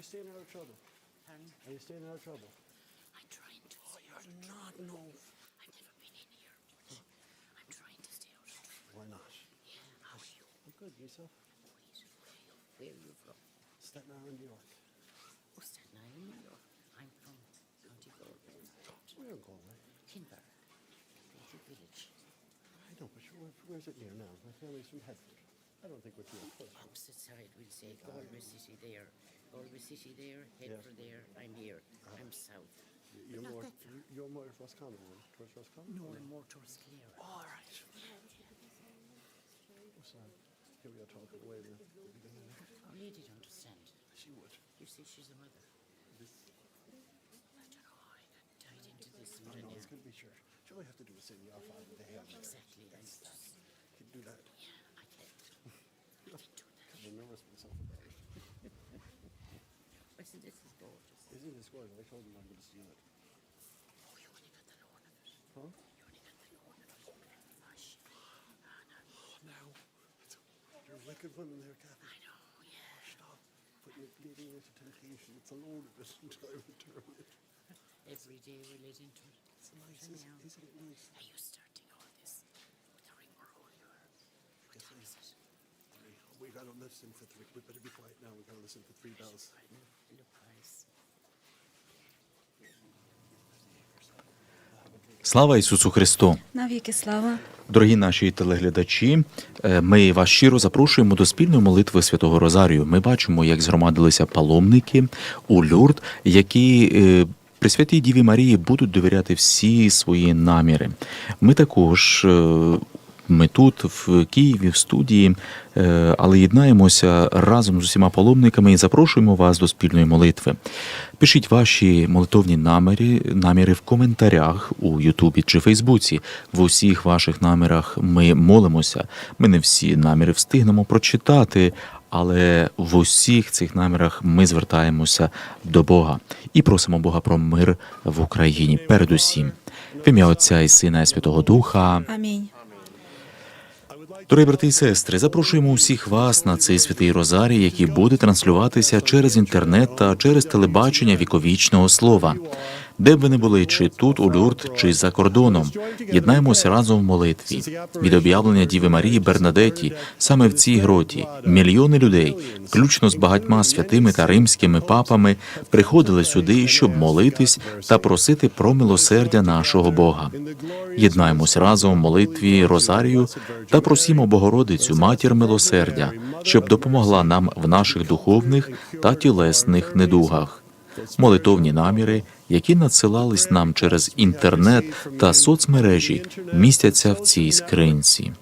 you staying out of trouble? Pardon? Are you staying out of trouble? I'm trying to. Oh, you're not, no. I've never been in here, but I'm trying to stay out of trouble. Why not? Yeah. How are you? I'm good, yourself? Wait, where are you? Where are you from? Staten Island, New York. Oh, Staten Island, New York. I'm from County Galway. where are in Galway. Kinver. Little village. I know, but where, where's it near now? My family's from Headford. I don't think we're too close. Opposite side, we'll say Galway City there. Galway City there, Headford there. I'm here. Uh-huh. I'm south. You're Not more, that far. you're more Roscommon, then? Towards Roscommon? No, I'm more towards Clare. All right. What's that? Here we are talking away then. Our lady don't understand. She would. You see, she's a mother. I don't know how I got tied into this, but I know, anyhow. it's going to be sure. Sure, all you have to do is say the R5 with the hand. Exactly. I, You can do that. yeah, I can't. I can do that. I'm nervous myself about it. I said, this is gorgeous. Isn't this gorgeous? I told him I'm going to steal it. Oh, you only got the loan of it. Huh? You only got the loan of it. Oh, shit. Ah, no. Now. You're a wicked woman there, Kathy. I know, yeah. Stop putting it leading into temptation. It's a load of it until I return it. Every day we're led into it. It's nice, But isn't, isn't it nice? Are you starting We got to listen for three. We better be quiet now. We got to listen for three bells. Слава Ісусу Христу! Навіки слава. Дорогі наші телеглядачі, е, ми вас щиро запрошуємо до спільної молитви Святого Розарію. Ми бачимо, як згромадилися паломники у Люрд, які е, при святій Діві Марії будуть довіряти всі свої наміри. Ми також. Ми тут, в Києві, в студії, е, але єднаємося разом з усіма паломниками і запрошуємо вас до спільної молитви. Пишіть ваші молитовні наміри, наміри в коментарях у Ютубі чи Фейсбуці. В усіх ваших намірах ми молимося. Ми не всі наміри встигнемо прочитати, але в усіх цих намірах ми звертаємося до Бога і просимо Бога про мир в Україні. Передусім, в ім'я Отця і Сина і Святого Духа. Амінь. Дорогі брати і сестри, запрошуємо усіх вас на цей святий розарій, який буде транслюватися через інтернет та через телебачення віковічного слова. Де б ви не були, чи тут, у Люрд, чи за кордоном, єднаємося разом в молитві. Від об'явлення Діви Марії Бернадеті, саме в цій гроті, мільйони людей, включно з багатьма святими та римськими папами, приходили сюди, щоб молитись та просити про милосердя нашого Бога. Єднаємось разом в молитві Розарію та просімо Богородицю, матір милосердя, щоб допомогла нам в наших духовних та тілесних недугах. Молитовні наміри, які надсилались нам через інтернет та соцмережі, містяться в цій скринці.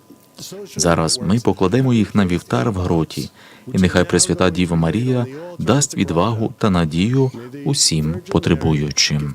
Зараз ми покладемо їх на вівтар в гроті, і нехай Пресвята Діва Марія дасть відвагу та надію усім потребуючим.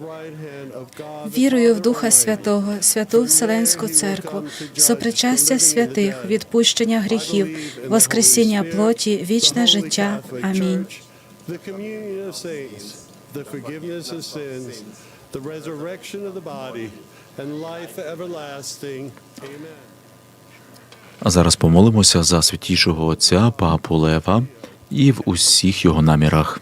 Вірую в Духа Святого, святу Вселенську Церкву, сопричастя святих, відпущення гріхів, воскресіння плоті, вічне життя. Амінь. А зараз помолимося за святішого Отця Папу Лева і в усіх його намірах.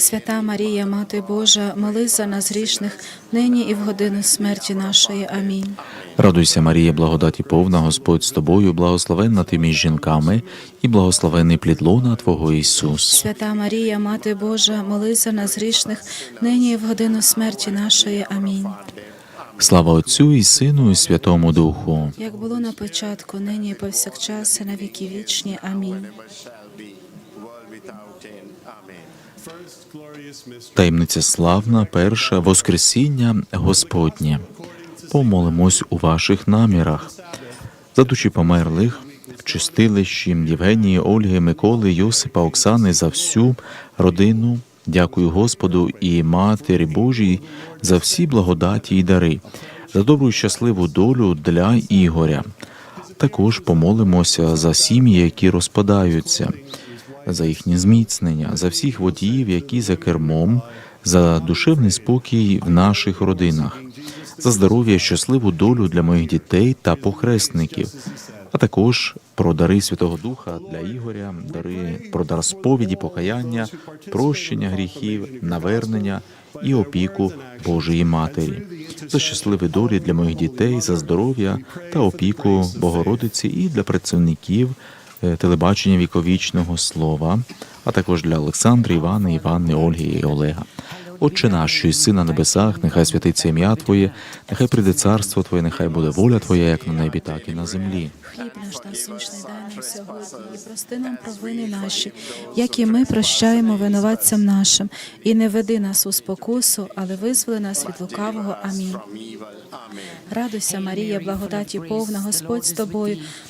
Свята Марія, Мати Божа, молись за нас грішних, нині і в годину смерті нашої. Амінь. Радуйся, Марія, благодаті повна, Господь з тобою, благословенна ти між жінками, і благословенний плід лона Твого Ісус. Свята Марія, Мати Божа, молись за нас грішних, нині і в годину смерті нашої. Амінь. Слава Отцю і Сину, і Святому Духу. Як було на початку, нині і повсякчас, і на віки вічні. Амінь. Таємниця славна, перша Воскресіння Господнє. Помолимось у ваших намірах. За душі померлих, в чистилищі Євгенії, Ольги, Миколи, Йосипа, Оксани за всю родину. Дякую Господу і Матері Божій за всі благодаті і дари, за добру і щасливу долю для Ігоря. Також помолимося за сім'ї, які розпадаються, за їхнє зміцнення, за всіх водіїв, які за кермом, за душевний спокій в наших родинах, за здоров'я, щасливу долю для моїх дітей та похресників, а також про дари Святого Духа для Ігоря, дари про дар сповіді, покаяння, прощення гріхів, навернення і опіку Божої Матері, за щасливі долі для моїх дітей, за здоров'я та опіку Богородиці і для працівників телебачення віковічного слова, а також для Олександра, Івана, Івани, Ольги і Олега. Отче наш, що єси на небесах, нехай святиться ім'я Твоє, нехай прийде царство Твоє, нехай буде воля Твоя, як на небі, так і на землі. Хліб наш насущний дай нам сьогодні, і прости нам провини наші, як і ми прощаємо винуватцям нашим, і не веди нас у спокусу, але визволи нас від лукавого. Амінь. Радуйся, Марія, благодаті повна, Господь з тобою,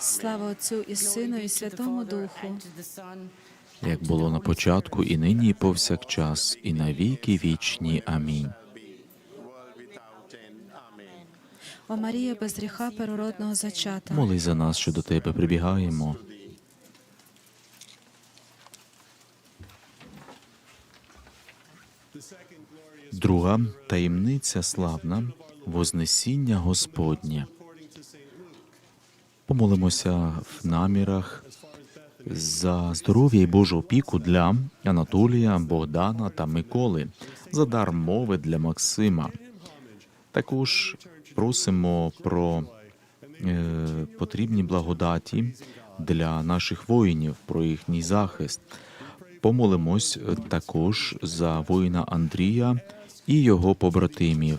Слава Отцю і Сину, і Святому Духу. як було на початку, і нині, і повсякчас, і на віки вічні. Амінь. О Марія без гріха первородного зачата. Молись за нас, що до тебе прибігаємо. Друга таємниця славна Вознесіння Господнє. Помолимося в намірах за здоров'я і Божу опіку для Анатолія, Богдана та Миколи, за дар мови для Максима. Також просимо про е, потрібні благодаті для наших воїнів, про їхній захист. Помолимось також за воїна Андрія і його побратимів.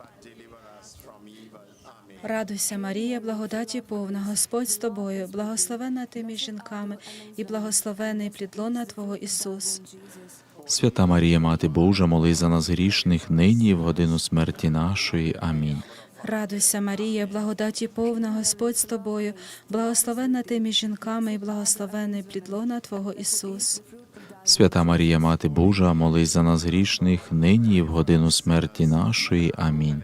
Радуйся, Марія, благодаті повна, Господь з тобою, благословенна ти між жінками, і благословений плід лона Твого Ісус. Свята Марія, Мати Божа, молись за нас грішних, нині і в годину смерті нашої. Амінь. Радуйся, Марія, благодаті повна, Господь з тобою, благословенна ти між жінками, і благословений плід лона Твого Ісус. Свята Марія, Мати Божа, молись за нас грішних, нині і в годину смерті нашої. Амінь.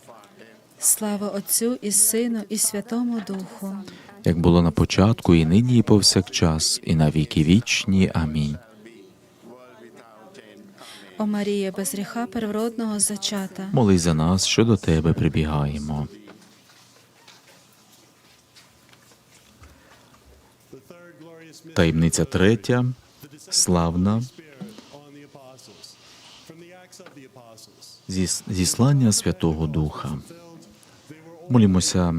Слава Отцю і Сину, і Святому Духу. Як було на початку, і нині, і повсякчас, і на віки вічні. Амінь. О Марія, без гріха первородного зачата. Молись за нас, що до тебе прибігаємо. Таємниця третя, славна, зіслання Святого Духа. Молімося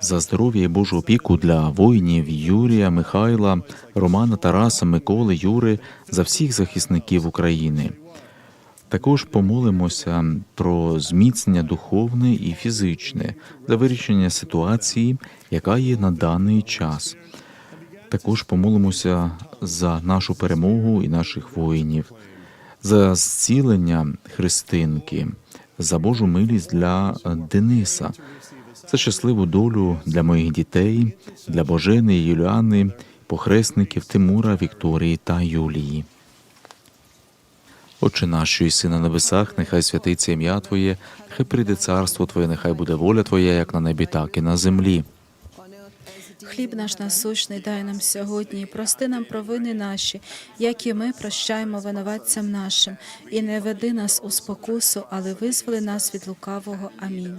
за здоров'я і Божу опіку для воїнів Юрія, Михайла, Романа, Тараса, Миколи, Юри, за всіх захисників України. Також помолимося про зміцнення духовне і фізичне за вирішення ситуації, яка є на даний час. Також помолимося за нашу перемогу і наших воїнів, за зцілення Христинки, за Божу милість для Дениса, за щасливу долю для моїх дітей, для Божени, Юліани, похресників Тимура, Вікторії та Юлії. Отче наш, що єси на небесах, нехай святиться ім'я Твоє, нехай прийде царство Твоє, нехай буде воля Твоя, як на небі, так і на землі. Хліб наш насущний дай нам сьогодні, прости нам провини наші, як і ми прощаємо винуватцям нашим, і не веди нас у спокусу, але визволи нас від лукавого. Амінь.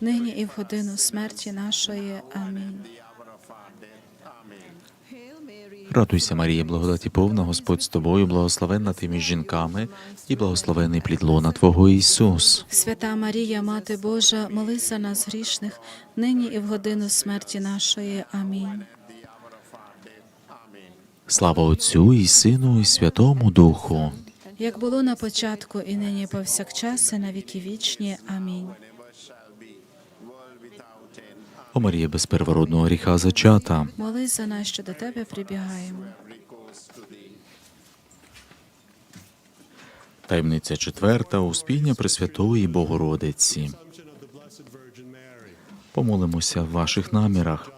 нині і в годину смерті нашої. Амінь. Радуйся, Марія, благодаті повна, Господь з тобою, благословенна ти між жінками, і благословений плід лона Твого Ісус. Свята Марія, Мати Божа, молись за нас грішних, нині і в годину смерті нашої. Амінь. Слава Отцю і Сину, і Святому Духу. Як було на початку, і нині повсякчас, і на віки вічні. Амінь. О Марія без первородного гріха зачата. Молись за нас, що до тебе прибігаємо. Таємниця четверта успіння Пресвятої Богородиці. Помолимося в ваших намірах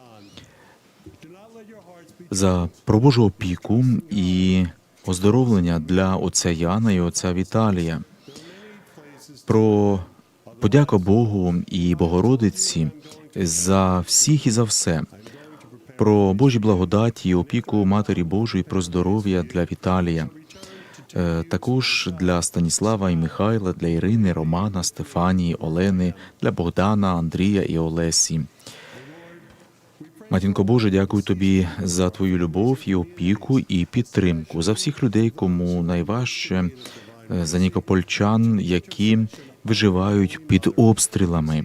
за про Божу опіку і оздоровлення для отця Яна і отця Віталія. Про подяку Богу і Богородиці за всіх і за все. Про Божі благодаті опіку Матері Божої про здоров'я для Віталія. Е, Також для Станіслава і Михайла, для Ірини, Романа, Стефанії, Олени, для Богдана, Андрія і Олесі. Матінко Боже, дякую тобі за твою любов і опіку і підтримку за всіх людей, кому найважче, е, за нікопольчан, які виживають під обстрілами.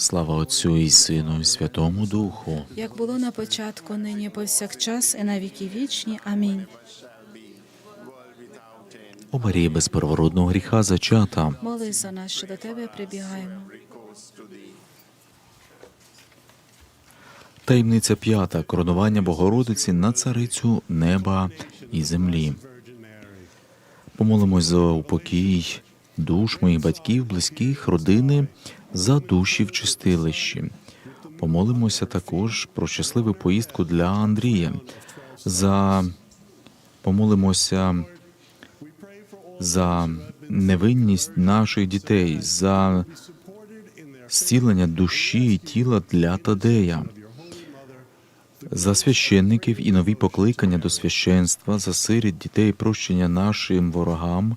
Слава Отцю і Сину, і Святому Духу. Як було на початку, нині повсякчас і на віки вічні. Амінь. О Марія без первородного гріха зачата. Молись за нас, що до тебе прибігаємо. Таємниця п'ята коронування Богородиці на царицю неба і землі. Помолимось за упокій душ моїх батьків, близьких, родини, за душі в чистилищі. Помолимося також про щасливу поїздку для Андрія. За помолимося за невинність наших дітей, за зцілення душі і тіла для Тадея, за священників і нові покликання до священства, за сиріт дітей, прощення нашим ворогам,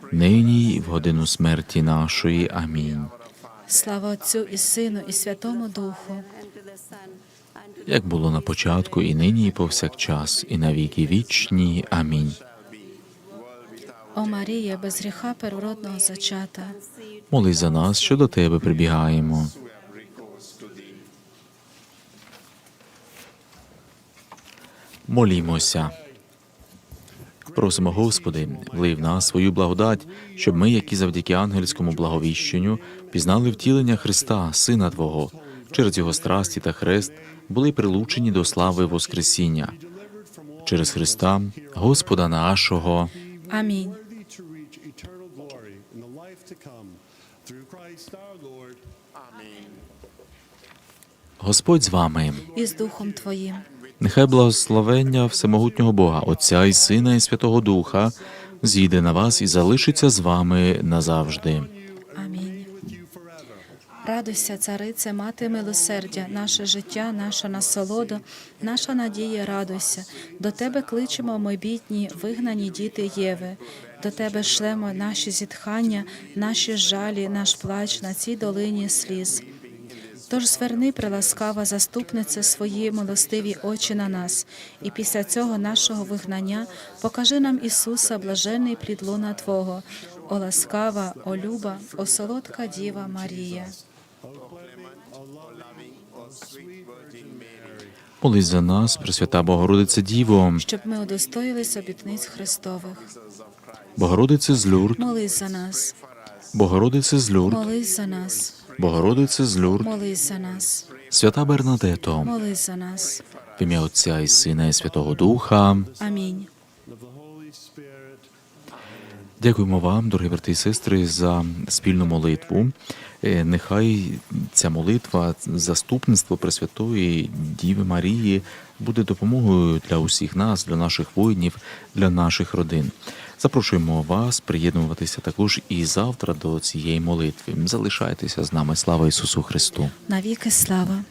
нині і в годину смерті нашої. Амінь. Слава Отцю і Сину, і Святому Духу. Як було на початку, і нині, і повсякчас, і на віки вічні. Амінь. О Марія, без гріха первородного зачата. Молись за нас, що до Тебе прибігаємо. Молімося. Просимо, Господи, влий в нас свою благодать, щоб ми, які завдяки ангельському благовіщенню, пізнали втілення Христа, Сина Твого, через Його страсті та хрест були прилучені до слави Воскресіння. Через Христа, Господа нашого. Амінь. Господь з вами. І з Духом Твоїм. Нехай благословення всемогутнього Бога, Отця і Сина і Святого Духа зійде на вас і залишиться з вами назавжди. Амінь. Радуйся, царице, мати милосердя, наше життя, наша насолода, наша надія, радуйся. До тебе кличемо, ми вигнані діти Єви. До тебе шлемо наші зітхання, наші жалі, наш плач на цій долині сліз. Тож зверни, приласкава заступнице, свої милостиві очі на нас, і після цього нашого вигнання покажи нам Ісуса, блажений плід луна Твого, о ласкава, о люба, о солодка Діва Марія. Молись за нас, Пресвята Богородице Діво, щоб ми удостоїлись обітниць Христових. Богородице з Люрд, Молись за нас, Богородице з Люрд, молись за нас, Богородице з Люрд, молись за нас, Свята Бернадето, молись за нас. в ім'я Отця і Сина і Святого Духа. Амінь. Дякуємо вам, дорогі брати і сестри, за спільну молитву. Е, Нехай ця молитва, заступництво Пресвятої Діви Марії буде допомогою для усіх нас, для наших воїнів, для наших родин. Запрошуємо вас приєднуватися також і завтра до цієї молитви. Залишайтеся з нами. Слава Ісусу Христу! Навіки слава.